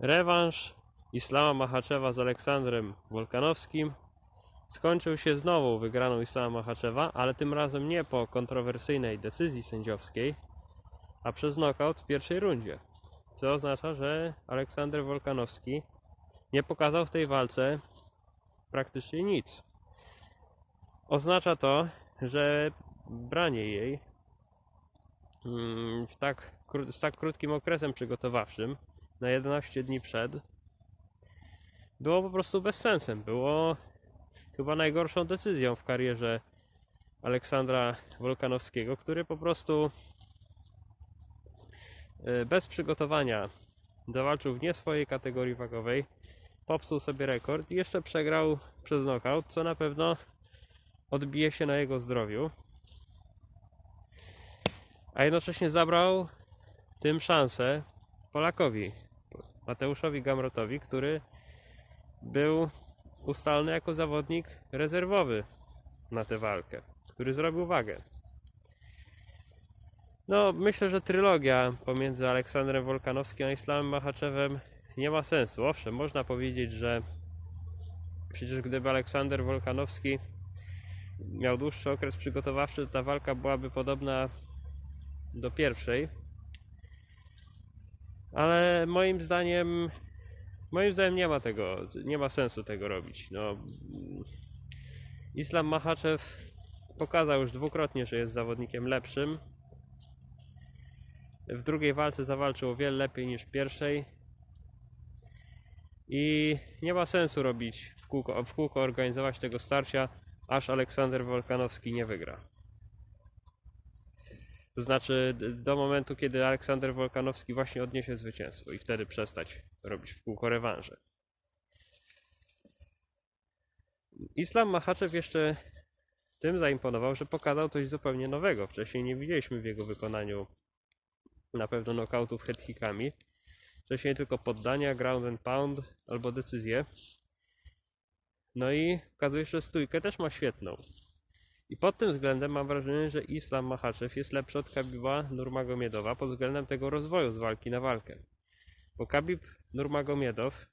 Rewanż Islama Machaczewa z Aleksandrem Wolkanowskim skończył się znowu wygraną Islama Machaczewa, ale tym razem nie po kontrowersyjnej decyzji sędziowskiej, a przez knockout w pierwszej rundzie. Co oznacza, że Aleksander Wolkanowski nie pokazał w tej walce praktycznie nic. Oznacza to, że branie jej mm, w tak, z tak krótkim okresem przygotowawczym, na 11 dni przed, było po prostu bezsensem. Było chyba najgorszą decyzją w karierze Aleksandra Wolkanowskiego, który po prostu e, bez przygotowania zawalczył w nie swojej kategorii wagowej, popsuł sobie rekord i jeszcze przegrał przez knockout, co na pewno odbije się na jego zdrowiu. A jednocześnie zabrał tym szansę Polakowi, Mateuszowi Gamrotowi, który był ustalny jako zawodnik rezerwowy na tę walkę, który zrobił wagę. No, myślę, że trylogia pomiędzy Aleksandrem Wolkanowskim a Islamem Machaczewem nie ma sensu. Owszem, można powiedzieć, że przecież gdyby Aleksander Wolkanowski miał dłuższy okres przygotowawczy, to ta walka byłaby podobna do pierwszej. Ale moim zdaniem moim zdaniem nie ma tego, nie ma sensu tego robić. No, Islam Machaczew pokazał już dwukrotnie, że jest zawodnikiem lepszym. W drugiej walce zawalczył o wiele lepiej niż w pierwszej. I nie ma sensu robić w kółko, w kółko organizować tego starcia, aż Aleksander Wolkanowski nie wygra. To znaczy do momentu, kiedy Aleksander Wolkanowski właśnie odniesie zwycięstwo i wtedy przestać robić w kółko rewanże. Islam Machaczew jeszcze tym zaimponował, że pokazał coś zupełnie nowego. Wcześniej nie widzieliśmy w jego wykonaniu na pewno knockoutów headkickami. Wcześniej tylko poddania, ground and pound albo decyzje. No i okazuje się, że stójkę też ma świetną. I pod tym względem mam wrażenie, że Islam Machaczew jest lepszy od Kabiba Nurmagomiedowa pod względem tego rozwoju z walki na walkę. Bo Kabib Nurmagomiedow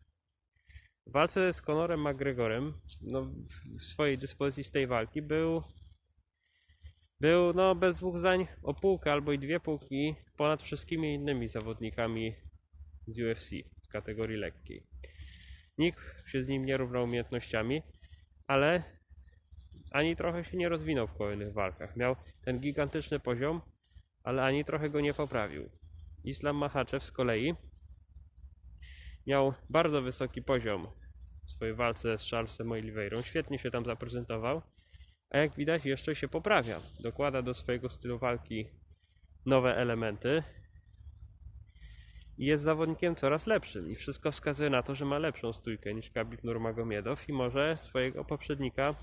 w walce z Conorem McGregorem no, w swojej dyspozycji z tej walki był był no bez dwóch zdań o półkę albo i dwie półki ponad wszystkimi innymi zawodnikami z UFC z kategorii lekkiej. Nikt się z nim nie równał umiejętnościami, ale ani trochę się nie rozwinął w kolejnych walkach. Miał ten gigantyczny poziom, ale ani trochę go nie poprawił. Islam Machaczew z kolei miał bardzo wysoki poziom w swojej walce z Charlesem Oliveirą. Świetnie się tam zaprezentował, a jak widać jeszcze się poprawia. Dokłada do swojego stylu walki nowe elementy i jest zawodnikiem coraz lepszym. I wszystko wskazuje na to, że ma lepszą stójkę niż Khabib Nurmagomiedow i może swojego poprzednika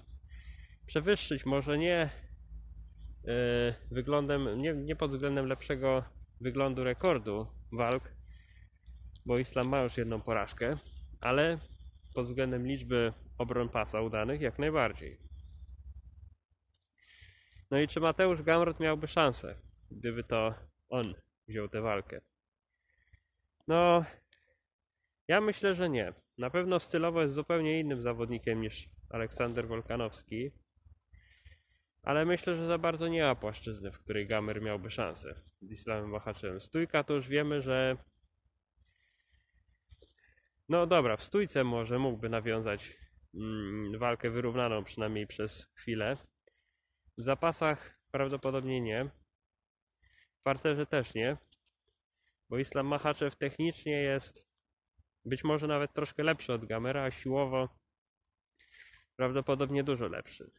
przewyższyć. Może nie yy, wyglądem, nie, nie pod względem lepszego wyglądu rekordu walk, bo Islam ma już jedną porażkę, ale pod względem liczby obron pasa udanych jak najbardziej. No i czy Mateusz Gamrot miałby szansę, gdyby to on wziął tę walkę? No, ja myślę, że nie. Na pewno stylowo jest zupełnie innym zawodnikiem niż Aleksander Wolkanowski, ale myślę, że za bardzo nie ma płaszczyzny, w której Gamer miałby szansę z Islamem Machaczem. Stójka to już wiemy, że no dobra, w stójce może mógłby nawiązać mm, walkę wyrównaną przynajmniej przez chwilę. W zapasach prawdopodobnie nie. W parterze też nie. Bo Islam Machaczew technicznie jest być może nawet troszkę lepszy od Gamera, a siłowo prawdopodobnie dużo lepszy.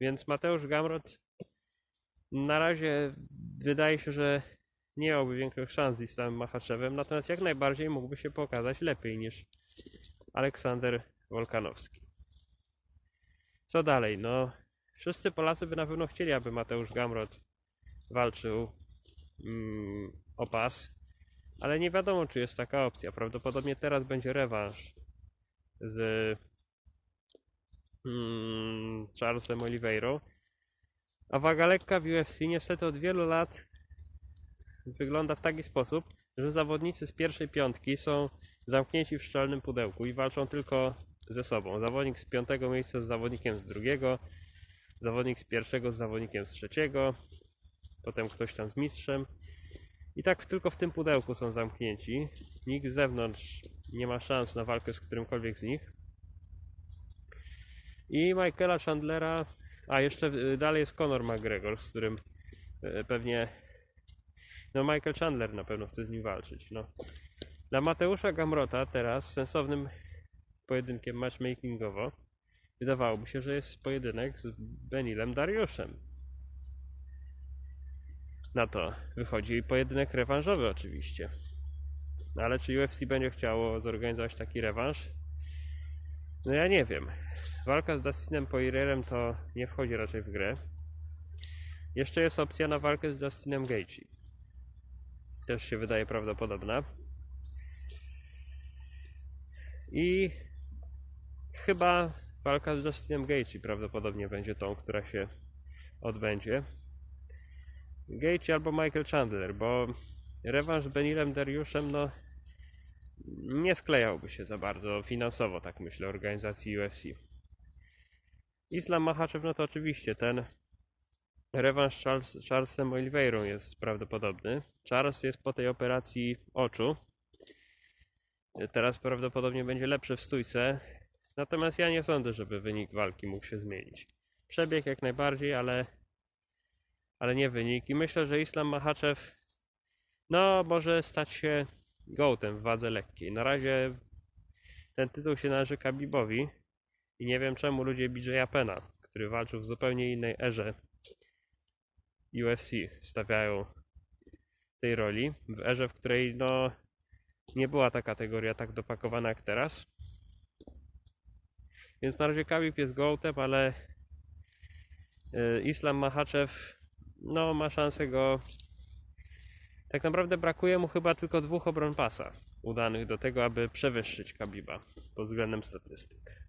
Więc Mateusz Gamrot na razie wydaje się, że nie miałby większych szans z Islamem Machaczewem, natomiast jak najbardziej mógłby się pokazać lepiej niż Aleksander Wolkanowski. Co dalej? No, wszyscy Polacy by na pewno chcieli, aby Mateusz Gamrot walczył mm, o pas, ale nie wiadomo, czy jest taka opcja. Prawdopodobnie teraz będzie rewanż z mm, Charlesem Oliveirą. A waga lekka w UFC niestety od wielu lat wygląda w taki sposób, że zawodnicy z pierwszej piątki są zamknięci w szczelnym pudełku i walczą tylko ze sobą. Zawodnik z piątego miejsca z zawodnikiem z drugiego, zawodnik z pierwszego z zawodnikiem z trzeciego, potem ktoś tam z mistrzem. I tak tylko w tym pudełku są zamknięci. Nikt z zewnątrz nie ma szans na walkę z którymkolwiek z nich. I Michaela Chandlera, a jeszcze y, dalej jest Conor McGregor, z którym y, pewnie no Michael Chandler na pewno chce z nim walczyć. No. Dla Mateusza Gamrota teraz sensownym pojedynkiem matchmakingowo wydawałoby się, że jest pojedynek z Benilem Dariuszem. Na to wychodzi pojedynek rewanżowy oczywiście. No ale czy UFC będzie chciało zorganizować taki rewanż? No ja nie wiem. Walka z Dustinem Poirierem to nie wchodzi raczej w grę. Jeszcze jest opcja na walkę z Justinem Gaethje. Też się wydaje prawdopodobna. I chyba walka z Justinem Gaethje prawdopodobnie będzie tą, która się odbędzie. Gaethje albo Michael Chandler, bo rewanż z Benilem Dariuszem no nie sklejałby się za bardzo finansowo, tak myślę, organizacji UFC. Islam Makhachev, no to oczywiście ten rewanż Charles, Charlesem Oliveirą jest prawdopodobny. Charles jest po tej operacji oczu. Teraz prawdopodobnie będzie lepszy w stójce. Natomiast ja nie sądzę, żeby wynik walki mógł się zmienić. Przebieg jak najbardziej, ale, ale nie wynik. I myślę, że Islam Makhachev no może stać się gołtem w wadze lekkiej. Na razie ten tytuł się należy Kabibowi i nie wiem czemu ludzie BJ'a Pena, który walczył w zupełnie innej erze UFC, stawiają tej roli. W erze, w której no nie była ta kategoria tak dopakowana jak teraz. Więc na razie Khabib jest gołtem, ale y, Islam Makhachev no ma szansę go tak naprawdę brakuje mu chyba tylko dwóch obron pasa udanych do tego, aby przewyższyć Kabiba pod względem statystyk.